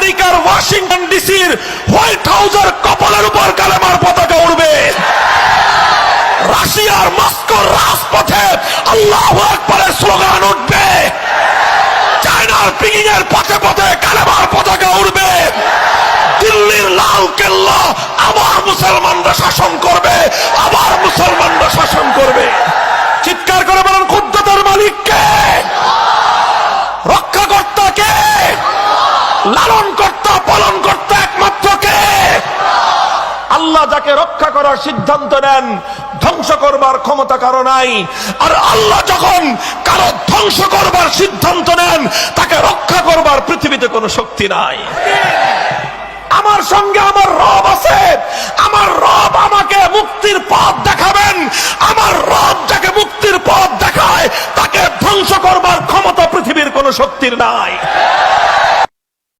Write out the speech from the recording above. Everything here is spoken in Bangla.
আমেরিকার ওয়াশিংটন ডিসির হোয়াইট হাউসের কপালের উপর কালেমার পতাকা উড়বে। রাশিয়ার মস্কোর রাজপথে আল্লাহ আকবরের স্লোগান উঠবে। চায়নার পিকিং এর পথে পথে কালেমার পতাকা উড়বে। দিল্লির লাল কেল্লা আবার মুসলমানরা শাসন করবে আবার মুসলমানরা শাসন করবে চিৎকার করে বলেন কুদ্দতের মালিককে রক্ষাকর্তা কে লালন কর্তা, পালন কর্তা একমাত্র কে? আল্লাহ যাকে রক্ষা করার সিদ্ধান্ত নেন, ধ্বংস করবার ক্ষমতা কারও নাই। আর আল্লাহ যখন কারও ধ্বংস করবার সিদ্ধান্ত নেন, তাকে রক্ষা করবার পৃথিবীতে কোনো শক্তি নাই। আমার সঙ্গে আমার রব আছে। আমার রব আমাকে মুক্তির পথ দেখাবেন। আমার রব যাকে মুক্তির পথ দেখায়, তাকে ধ্বংস করবার ক্ষমতা পৃথিবীর কোনো শক্তির নাই।